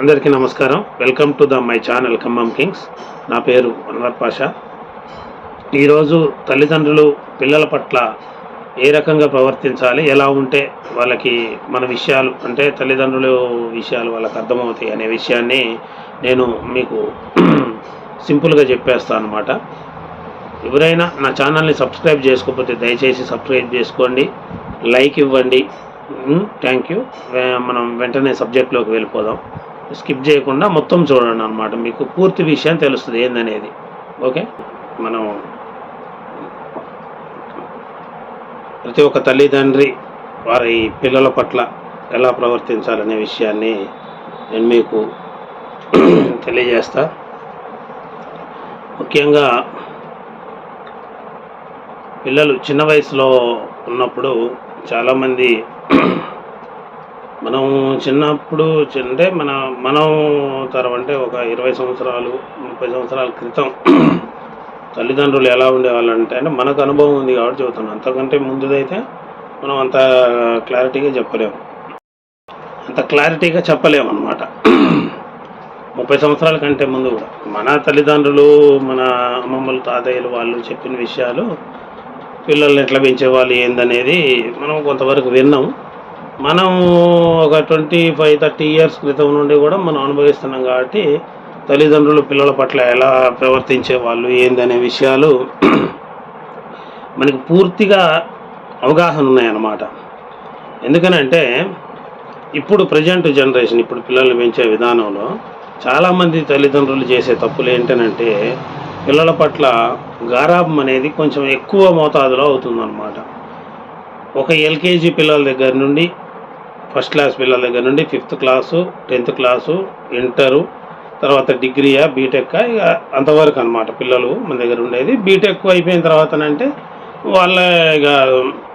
అందరికీ నమస్కారం. Welcome to the my channel Khammam kings నా పేరు అన్వర్ పాషా. ఈరోజు తల్లిదండ్రులు పిల్లల పట్ల ఏ రకంగా ప్రవర్తించాలి ఎలా ఉంటే వాళ్ళకి మన విషయాలు అంటే తల్లిదండ్రులు విషయాలు వాళ్ళకి అర్థమవుతాయి అనే విషయాన్ని నేను మీకు సింపుల్గా చెప్పేస్తాను అనమాట ఎవరైనా నా ఛానల్ని సబ్స్క్రైబ్ చేసుకోకపోతే దయచేసి సబ్స్క్రైబ్ చేసుకోండి లైక్ ఇవ్వండి. థ్యాంక్ యూ మనం వెంటనే సబ్జెక్ట్లోకి వెళ్ళిపోదాం. స్కిప్ చేయకుండా మొత్తం చూడండి అనమాట మీకు పూర్తి విషయం తెలుస్తుంది ఏందనేది. ఓకే? మనం ప్రతి ఒక్క తల్లిదండ్రి వారి పిల్లల పట్ల ఎలా ప్రవర్తించాలనే విషయాన్ని నేను మీకు తెలియజేస్తా. ముఖ్యంగా పిల్లలు చిన్న వయసులో ఉన్నప్పుడు చాలామంది మనం చిన్నప్పుడు అంటే మన మనం తరం అంటే ఒక ఇరవై సంవత్సరాలు ముప్పై సంవత్సరాల క్రితం తల్లిదండ్రులు ఎలా ఉండేవాళ్ళు అంటే అంటే మనకు అనుభవం ఉంది కాబట్టి చెబుతున్నాను. అంతకంటే ముందుదైతే మనం అంత క్లారిటీగా చెప్పలేము. అంత క్లారిటీగా చెప్పలేము అనమాట ముప్పై సంవత్సరాల కంటే ముందు కూడా. మన తల్లిదండ్రులు మన అమ్మమ్మలు తాతయ్యలు వాళ్ళు చెప్పిన విషయాలు పిల్లల్ని ఎట్లా పెంచేవాళ్ళు ఏందనేది మనం కొంతవరకు విన్నాం. మనం ఒక ట్వంటీ ఫైవ్ థర్టీ ఇయర్స్ క్రితం నుండి కూడా మనం అనుభవిస్తున్నాం కాబట్టి తల్లిదండ్రులు పిల్లల పట్ల ఎలా ప్రవర్తించే వాళ్ళు ఏందనే విషయాలు మనకి పూర్తిగా అవగాహన ఉన్నాయన్నమాట. ఎందుకనంటే ఇప్పుడు ప్రజెంట్ జనరేషన్ ఇప్పుడు పిల్లల్ని పెంచే విధానంలో చాలామంది తల్లిదండ్రులు చేసే తప్పులు ఏంటనంటే పిల్లల పట్ల గారాబం అనేది కొంచెం ఎక్కువ మోతాదులో అవుతుందన్నమాట. ఒక ఎల్కేజీ పిల్లల దగ్గర నుండి ఫస్ట్ క్లాస్ పిల్లల దగ్గర నుండి fifth class tenth class inter తర్వాత డిగ్రీయా బీటెక్ ఇక అంతవరకు అనమాట పిల్లలు మన దగ్గర ఉండేది. బీటెక్ అయిపోయిన తర్వాతనంటే వాళ్ళ ఇక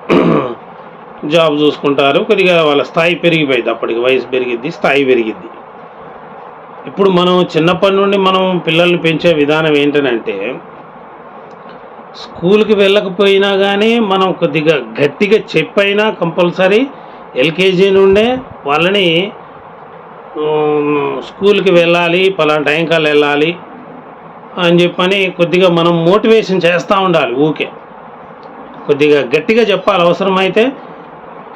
జాబ్ చూసుకుంటారు. కొద్దిగా వాళ్ళ స్థాయి పెరిగిపోయింది. అప్పటికి వయసు పెరిగిద్ది స్థాయి పెరిగిద్ది. ఇప్పుడు మనం చిన్నప్పటి నుండి మనం పిల్లల్ని పెంచే విధానం ఏంటనంటే స్కూల్కి వెళ్ళకపోయినా కానీ మనం కొద్దిగా గట్టిగా చెప్పైనా కంపల్సరీ ఎల్కేజీ నుండే వాళ్ళని స్కూల్కి వెళ్ళాలి పలానా టైం వెళ్ళాలి అని చెప్పని కొద్దిగా మనం మోటివేషన్ చేస్తూ ఉండాలి ఊకే. కొద్దిగా గట్టిగా చెప్పాలి అవసరమైతే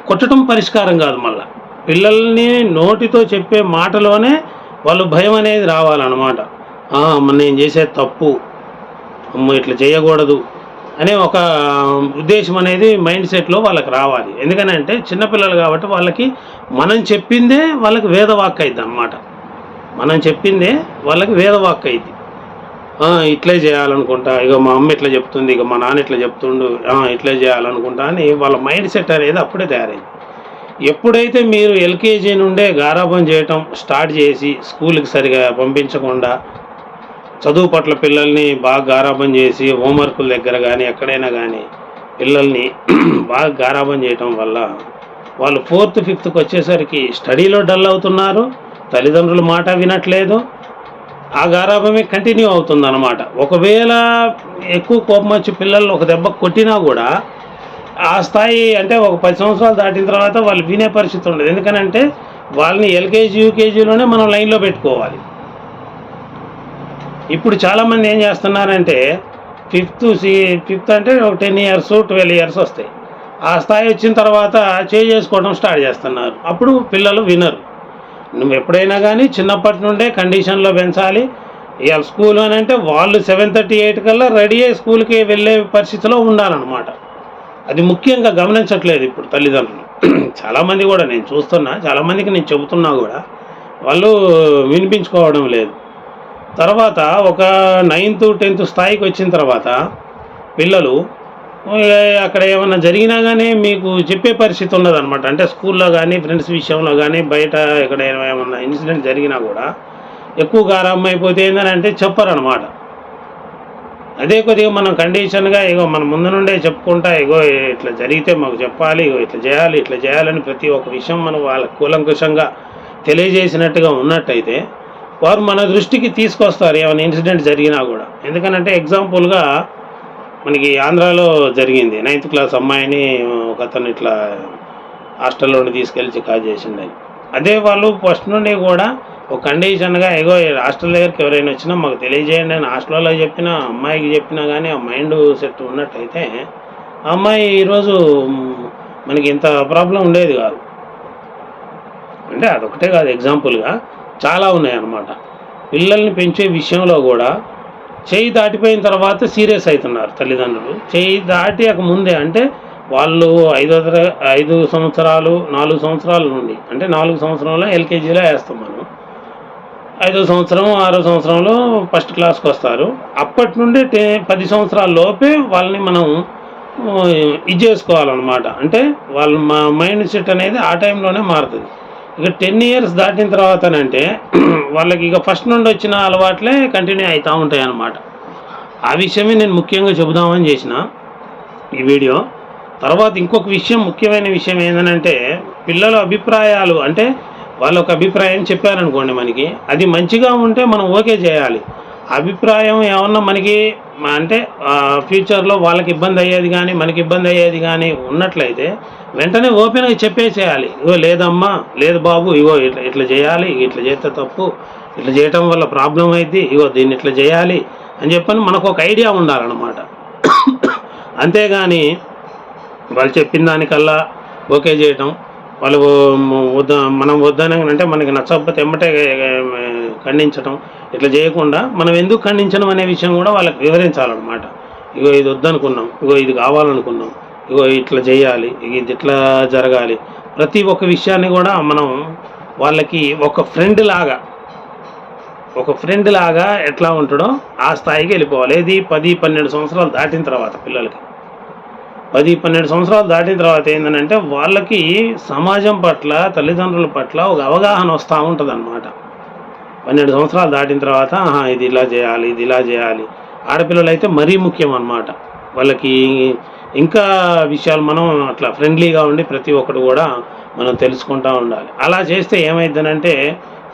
కొట్టడం పరిష్కారం కాదు మళ్ళా. పిల్లల్ని నోటితో చెప్పే మాటలోనే వాళ్ళు భయం అనేది రావాలన్నమాట. అమ్మ నేను చేసే తప్పు. అమ్మ ఇట్లా చేయకూడదు. అనే ఒక ఉద్దేశం అనేది మైండ్ సెట్లో వాళ్ళకి రావాలి. ఎందుకనంటే చిన్నపిల్లలు కాబట్టి వాళ్ళకి మనం చెప్పిందే వాళ్ళకి వేదవాక్ అయింది అనమాట మనం చెప్పిందే వాళ్ళకి వేదవాక్ అయింది ఇట్లే చేయాలనుకుంటా ఇక మా అమ్మ ఇట్లా చెప్తుంది ఇక మా నాన్న ఇట్లా చెప్తుండు ఇట్లే చేయాలనుకుంటా అని వాళ్ళ మైండ్ సెట్ అనేది అప్పుడే తయారైంది. ఎప్పుడైతే మీరు ఎల్కేజీ నుండే గారాబం చేయటం స్టార్ట్ చేసి స్కూల్కి సరిగా పంపించకుండా చదువు పట్ల పిల్లల్ని బాగా గారాబం చేసి హోంవర్కుల దగ్గర కానీ ఎక్కడైనా కానీ పిల్లల్ని బాగా గారాబం చేయటం వల్ల వాళ్ళు ఫోర్త్ ఫిఫ్త్కి వచ్చేసరికి స్టడీలో డల్ అవుతున్నారు. తల్లిదండ్రుల మాట వినట్లేదు. ఆ గారాభమే కంటిన్యూ అవుతుంది అనమాట ఒకవేళ ఎక్కువ కోపం వచ్చి పిల్లలు ఒక దెబ్బ కొట్టినా కూడా ఆ స్థాయి అంటే ఒక పది సంవత్సరాలు దాటిన తర్వాత వాళ్ళు వినే పరిస్థితి ఉండదు. ఎందుకనంటే వాళ్ళని ఎల్కేజీ యూకేజీలోనే మనం లైన్లో పెట్టుకోవాలి. ఇప్పుడు చాలామంది ఏం చేస్తున్నారంటే ఫిఫ్త్ సి ఫిఫ్త్ అంటే ఒక టెన్ ఇయర్స్ ట్వెల్వ్ ఇయర్స్ వస్తాయి. ఆ స్థాయి వచ్చిన తర్వాత చేంజ్ చేసుకోవడం స్టార్ట్ చేస్తున్నారు. అప్పుడు పిల్లలు వినరు. నువ్వు ఎప్పుడైనా కానీ చిన్నప్పటి నుండే కండిషన్లో పెంచాలి. ఇవాళ స్కూల్ అని అంటే వాళ్ళు సెవెన్ థర్టీ ఎయిట్ కల్లా రెడీ అయ్యి స్కూల్కి వెళ్ళే పరిస్థితిలో ఉండాలన్నమాట. అది ముఖ్యంగా గమనించట్లేదు ఇప్పుడు తల్లిదండ్రులు. చాలామంది కూడా నేను చూస్తున్నా చాలామందికి నేను చెబుతున్నా కూడా వాళ్ళు వినిపించుకోవడం లేదు. తర్వాత ఒక నైన్త్ టెన్త్ స్థాయికి వచ్చిన తర్వాత పిల్లలు అక్కడ ఏమన్నా జరిగినా కానీ మీకు చెప్పే పరిస్థితి ఉన్నదనమాట అంటే స్కూల్లో కానీ ఫ్రెండ్స్ విషయంలో కానీ బయట ఎక్కడ ఏమన్నా ఇన్సిడెంట్ జరిగినా కూడా ఎక్కువ గారాబం అయిపోతే ఏందని అంటే చెప్పరనమాట అదే కొద్దిగా మనం కండిషన్గా ఇగో మన ముందు నుండే చెప్పుకుంటా ఇగో ఇట్లా జరిగితే మాకు చెప్పాలి ఇగో ఇట్లా చేయాలి ఇట్లా చేయాలని ప్రతి ఒక్క విషయం మనం వాళ్ళ కూలంకుషంగా తెలియజేసినట్టుగా ఉన్నట్టయితే వారు మన దృష్టికి తీసుకొస్తారు ఏమైనా ఇన్సిడెంట్ జరిగినా కూడా. ఎందుకనంటే ఎగ్జాంపుల్గా మనకి ఆంధ్రాలో జరిగింది. నైన్త్ క్లాస్ అమ్మాయిని ఒక అతను ఇట్లా హాస్టల్లోని తీసుకెళ్ళి చికా చేసిండని. అదే వాళ్ళు ఫస్ట్ నుండి కూడా ఒక కండిషన్గా ఎగో హాస్టల్ దగ్గరికి ఎవరైనా వచ్చినా మాకు తెలియజేయండి అని హాస్టల్లో చెప్పినా అమ్మాయికి చెప్పినా కానీ ఆ మైండ్ సెట్ ఉన్నట్టయితే ఆ అమ్మాయి ఈరోజు మనకి ఇంత ప్రాబ్లం ఉండేది కాదు. అంటే అదొకటే కాదు ఎగ్జాంపుల్గా చాలా ఉన్నాయన్నమాట. పిల్లల్ని పెంచే విషయంలో కూడా చేయి దాటిపోయిన తర్వాత సీరియస్ అవుతున్నారు తల్లిదండ్రులు. చేయి దాటియక ముందే అంటే వాళ్ళు ఐదో తర- ఐదు సంవత్సరాలు నాలుగు సంవత్సరాల నుండి అంటే నాలుగు సంవత్సరంలో ఎల్కేజీలో వేస్తాం మనం. ఐదో సంవత్సరం ఆరో సంవత్సరంలో ఫస్ట్ క్లాస్కి వస్తారు. అప్పటి నుండి టే పది సంవత్సరాల లోపే వాళ్ళని మనం ఇది చేసుకోవాలన్నమాట. అంటే వాళ్ళ మా మైండ్ సెట్ అనేది ఆ టైంలోనే మారుతుంది. ఇక టెన్ ఇయర్స్ దాటిన తర్వాతనంటే వాళ్ళకి ఇక ఫస్ట్ నుండి వచ్చిన అలవాట్లే కంటిన్యూ అవుతూ ఉంటాయి అన్నమాట ఆ విషయమే నేను ముఖ్యంగా చెబుదామని చేసిన ఈ వీడియో. తర్వాత ఇంకొక విషయం ముఖ్యమైన విషయం ఏంటంటే పిల్లల అభిప్రాయాలు అంటే వాళ్ళ ఒక అభిప్రాయం చెప్పారనుకోండి మనకి అది మంచిగా ఉంటే మనం ఓకే చేయాలి. అభిప్రాయం ఏమన్నా మనకి అంటే ఫ్యూచర్లో వాళ్ళకి ఇబ్బంది అయ్యేది కానీ మనకి ఇబ్బంది అయ్యేది కానీ ఉన్నట్లయితే వెంటనే ఓపెన్గా చెప్పేసేయాలి. ఇగో లేదమ్మా లేదు బాబు ఇగో ఇట్లా ఇట్లా చేయాలి ఇట్లా చేస్తే తప్పు ఇట్లా చేయటం వల్ల ప్రాబ్లం అయింది ఇగో దీన్ని ఇట్లా చేయాలి అని చెప్పని మనకు ఒక ఐడియా ఉండాలన్నమాట. అంతేగాని వాళ్ళు చెప్పిన దానికల్లా ఓకే చేయటం వాళ్ళు వద్ద మనం వద్దని అంటే మనకి నచ్చకపోతే ఎమ్మటే ఖండించటం ఇట్లా చేయకుండా మనం ఎందుకు ఖండించడం అనే విషయం కూడా వాళ్ళకి వివరించాలన్నమాట. ఇగో ఇది వద్దనుకున్నాం ఇగో ఇది కావాలనుకున్నాం ఇగో ఇట్లా చేయాలి ఇది ఇట్లా జరగాలి. ప్రతి ఒక్క విషయాన్ని కూడా మనం వాళ్ళకి ఒక ఫ్రెండ్ లాగా ఒక ఫ్రెండ్ లాగా ఎట్లా ఉంటాడో ఆ స్థాయికి వెళ్ళిపోవాలి. ఏది? పది పన్నెండు సంవత్సరాలు దాటిన తర్వాత పిల్లలకి. పది పన్నెండు సంవత్సరాలు దాటిన తర్వాత ఏంటంటే వాళ్ళకి సమాజం పట్ల తల్లిదండ్రుల పట్ల ఒక అవగాహన వస్తూ ఉంటుంది పన్నెండు సంవత్సరాలు దాటిన తర్వాత ఆహా, ఇది ఇలా చేయాలి ఇది ఇలా చేయాలి. ఆడపిల్లలు అయితే మరీ ముఖ్యం అన్నమాట వాళ్ళకి ఇంకా విషయాలు మనం అట్లా ఫ్రెండ్లీగా ఉండి ప్రతి ఒక్కటి కూడా మనం తెలుసుకుంటూ ఉండాలి. అలా చేస్తే ఏమైందనంటే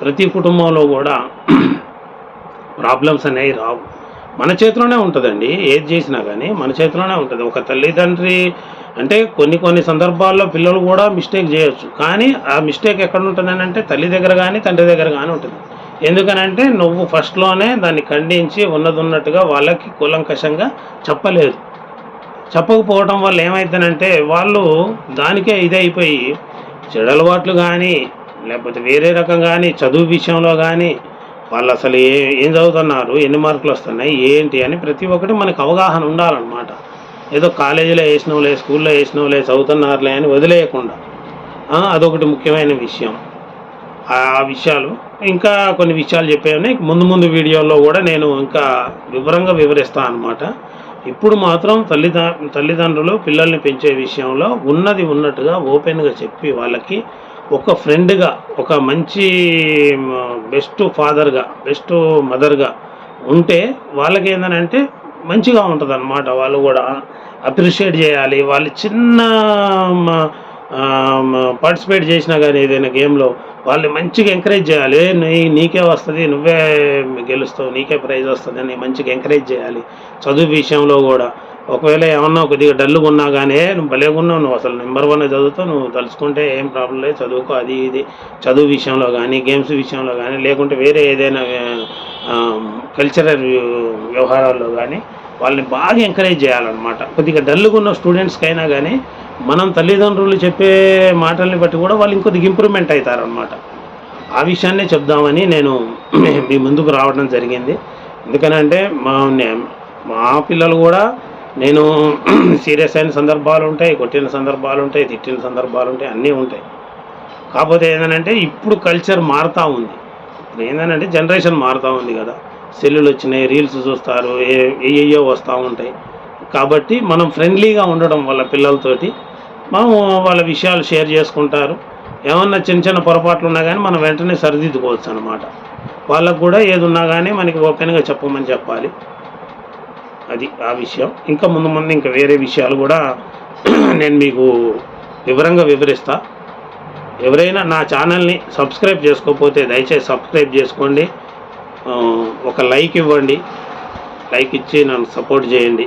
ప్రతి కుటుంబంలో కూడా ప్రాబ్లమ్స్ అనేవి రావు. మన చేతిలోనే ఉంటుందండి. ఏది చేసినా కానీ మన చేతిలోనే ఉంటుంది. ఒక తల్లిదండ్రి అంటే కొన్ని కొన్ని సందర్భాల్లో పిల్లలు కూడా మిస్టేక్ చేయొచ్చు. కానీ ఆ మిస్టేక్ ఎక్కడ ఉంటుందని అంటే తల్లి దగ్గర కానీ తండ్రి దగ్గర కానీ ఉంటుంది. ఎందుకనంటే నువ్వు ఫస్ట్లోనే దాన్ని ఖండించి ఉన్నది ఉన్నట్టుగా వాళ్ళకి కూలంకషంగా చెప్పలేదు. చెప్పకపోవడం వల్ల ఏమైందనంటే వాళ్ళు దానికే ఇదైపోయి చెడలవాట్లు కానీ లేకపోతే వేరే రకం కానీ చదువు విషయంలో కానీ వాళ్ళు అసలు ఏ ఏం చదువుతున్నారు ఎన్ని మార్కులు వస్తున్నాయి ఏంటి అని ప్రతి ఒక్కటి మనకు అవగాహన ఉండాలన్నమాట. ఏదో కాలేజీలో వేసినవులే స్కూల్లో వేసినవులే చదువుతున్నారులే అని వదిలేయకుండా. అదొకటి ముఖ్యమైన విషయం. ఆ విషయాలు ఇంకా కొన్ని విషయాలు చెప్పాను ముందు ముందు వీడియోలో కూడా నేను ఇంకా వివరంగా వివరిస్తాను అనమాట ఇప్పుడు మాత్రం తల్లిద తల్లిదండ్రులు పిల్లల్ని పెంచే విషయంలో ఉన్నది ఉన్నట్టుగా ఓపెన్గా చెప్పి వాళ్ళకి ఒక ఫ్రెండ్గా ఒక మంచి బెస్ట్ ఫాదర్గా బెస్ట్ మదర్గా ఉంటే వాళ్ళకి ఏంటంటే మంచిగా ఉంటుంది అన్నమాట వాళ్ళు కూడా అప్రిషియేట్ చేయాలి. వాళ్ళు చిన్న పార్టిసిపేట్ చేసినా కానీ ఏదైనా గేమ్లో వాళ్ళని మంచిగా ఎంకరేజ్ చేయాలి. నీ నీకే వస్తుంది నువ్వే గెలుస్తావు నీకే ప్రైజ్ వస్తుంది అని మంచిగా ఎంకరేజ్ చేయాలి. చదువు విషయంలో కూడా. ఒకవేళ ఏమన్నా కొద్దిగా డల్గా ఉన్నా కానీ నువ్వు భలేగా ఉన్నావు నువ్వు అసలు నెంబర్ వన్ చదువుతావు నువ్వు తలుచుకుంటే ఏం ప్రాబ్లం లేదు చదువుకో అది ఇది చదువు విషయంలో కానీ గేమ్స్ విషయంలో కానీ లేకుంటే వేరే ఏదైనా కల్చరల్ వ్యవహారాల్లో కానీ వాళ్ళని బాగా ఎంకరేజ్ చేయాలన్నమాట. కొద్దిగా డల్గా ఉన్న స్టూడెంట్స్కి అయినా కానీ మనం తల్లిదండ్రులు చెప్పే మాటల్ని బట్టి కూడా వాళ్ళు ఇంకొద్దిగా ఇంప్రూవ్మెంట్ అవుతారనమాట ఆ విషయాన్నే చెప్దామని నేను మీ ముందుకు రావడం జరిగింది. ఎందుకనంటే మా మా పిల్లలు కూడా నేను సీరియస్ అయిన సందర్భాలు ఉంటాయి కొట్టిన సందర్భాలు ఉంటాయి తిట్టిన సందర్భాలు ఉంటాయి అన్నీ ఉంటాయి. కాకపోతే ఏంటంటే ఇప్పుడు కల్చర్ మారుతూ ఉంది. ఇప్పుడు ఏంటంటే జనరేషన్ మారుతూ ఉంది కదా. సెల్లులు వచ్చినాయి రీల్స్ చూస్తారు ఏ ఏయో వస్తూ ఉంటాయి. కాబట్టి మనం ఫ్రెండ్లీగా ఉండడం వల్ల పిల్లలతోటి మనం వాళ్ళ విషయాలు షేర్ చేసుకుంటారు. ఏమన్నా చిన్న చిన్న పొరపాట్లు ఉన్నా కానీ మనం వెంటనే సరిదిద్దుకోవచ్చు అనమాట వాళ్ళకు కూడా ఏది ఉన్నా కానీ మనకి ఓపెన్గా చెప్పమని చెప్పాలి. అది ఆ విషయం. ఇంకా ముందు ముందు ఇంకా వేరే విషయాలు కూడా నేను మీకు వివరంగా వివరిస్తా. ఎవరైనా నా ఛానల్ని సబ్స్క్రైబ్ చేసుకోకపోతే దయచేసి సబ్స్క్రైబ్ చేసుకోండి. ఒక లైక్ ఇవ్వండి. లైక్ ఇచ్చి నన్ను సపోర్ట్ చేయండి.